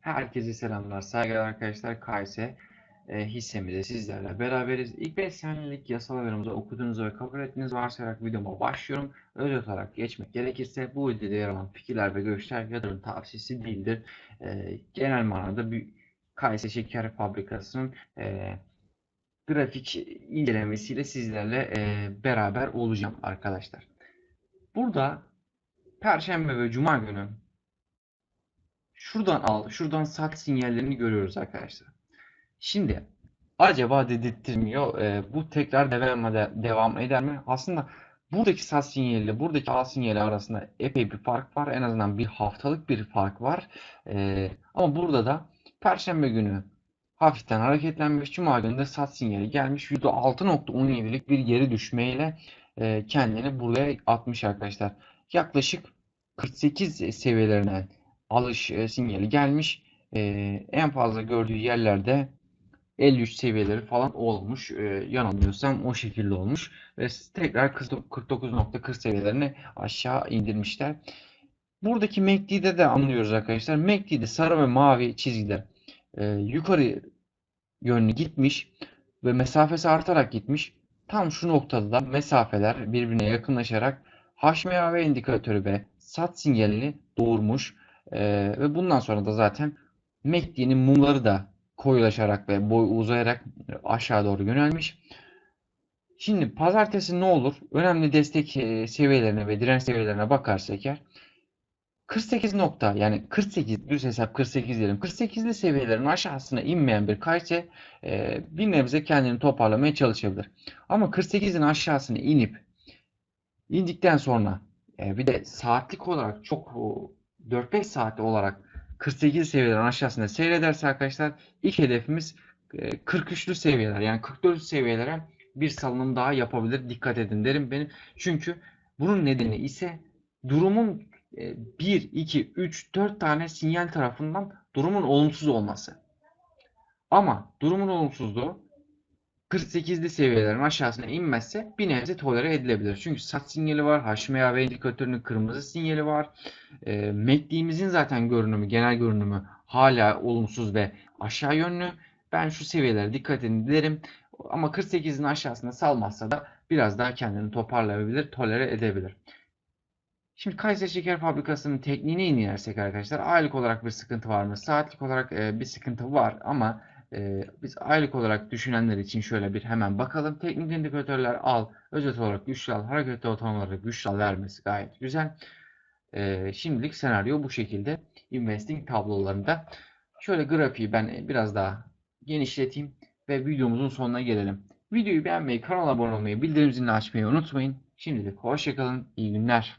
Herkese selamlar, saygılar arkadaşlar. Kayse e, hissemizde sizlerle beraberiz. İlk 5 senelik yasalarımızı okuduğunuzu ve kabul ettiğiniz varsayarak videoma başlıyorum. Özet olarak geçmek gerekirse bu videoda yer alan fikirler ve görüşler yatırım tavsiyesi değildir. E, genel manada bir Kayse Şeker Fabrikası'nın e, grafik incelemesiyle sizlerle e, beraber olacağım arkadaşlar. Burada Perşembe ve Cuma günü şuradan al, şuradan sat sinyallerini görüyoruz arkadaşlar. Şimdi acaba dedirtmiyor. E, bu tekrar devam devam eder mi? Aslında buradaki sat sinyaliyle buradaki al sinyali arasında epey bir fark var. En azından bir haftalık bir fark var. E, ama burada da Perşembe günü hafiften hareketlenmiş. Cuma günü de sat sinyali gelmiş. %6.17'lik bir geri düşmeyle e, kendini buraya atmış arkadaşlar. Yaklaşık 48 seviyelerine alış e, sinyali gelmiş. E, en fazla gördüğü yerlerde 53 seviyeleri falan olmuş. E, yanılmıyorsam o şekilde olmuş. Ve tekrar 49.40 seviyelerine aşağı indirmişler. Buradaki MACD'de de anlıyoruz arkadaşlar. MACD'de sarı ve mavi çizgiler e, yukarı yönlü gitmiş ve mesafesi artarak gitmiş. Tam şu noktada da mesafeler birbirine yakınlaşarak HMA ve indikatörü ve sat sinyalini doğurmuş. Ee, ve bundan sonra da zaten MACD'nin mumları da koyulaşarak ve boy uzayarak aşağı doğru yönelmiş. Şimdi pazartesi ne olur? Önemli destek seviyelerine ve direnç seviyelerine bakarsak eğer 48 nokta yani 48 düz hesap 48 diyelim. 48'li seviyelerin aşağısına inmeyen bir kayse e, bir nebze kendini toparlamaya çalışabilir. Ama 48'in aşağısına inip indikten sonra e, bir de saatlik olarak çok 4-5 saatli olarak 48 seviyelerin aşağısında seyrederse arkadaşlar ilk hedefimiz 43'lü seviyeler yani 44 seviyelere bir salınım daha yapabilir. Dikkat edin derim benim. Çünkü bunun nedeni ise durumun 1, 2, 3, 4 tane sinyal tarafından durumun olumsuz olması. Ama durumun olumsuzluğu 48'li seviyelerin aşağısına inmezse bir nebze tolere edilebilir. Çünkü sat sinyali var, HMA ve indikatörünün kırmızı sinyali var. E, MACD'imizin zaten görünümü, genel görünümü hala olumsuz ve aşağı yönlü. Ben şu seviyelere dikkat edin derim. Ama 48'in aşağısına salmazsa da biraz daha kendini toparlayabilir, tolere edebilir. Şimdi Kayseri Şeker Fabrikası'nın tekniğine inersek arkadaşlar aylık olarak bir sıkıntı var mı? Saatlik olarak e, bir sıkıntı var ama e, biz aylık olarak düşünenler için şöyle bir hemen bakalım. Teknik indikatörler al, özet olarak güçlü al, hareketli ortamlarda güçlü al vermesi gayet güzel. E, şimdilik senaryo bu şekilde investing tablolarında. Şöyle grafiği ben biraz daha genişleteyim ve videomuzun sonuna gelelim. Videoyu beğenmeyi, kanala abone olmayı, bildirim zilini açmayı unutmayın. Şimdilik hoşçakalın, iyi günler.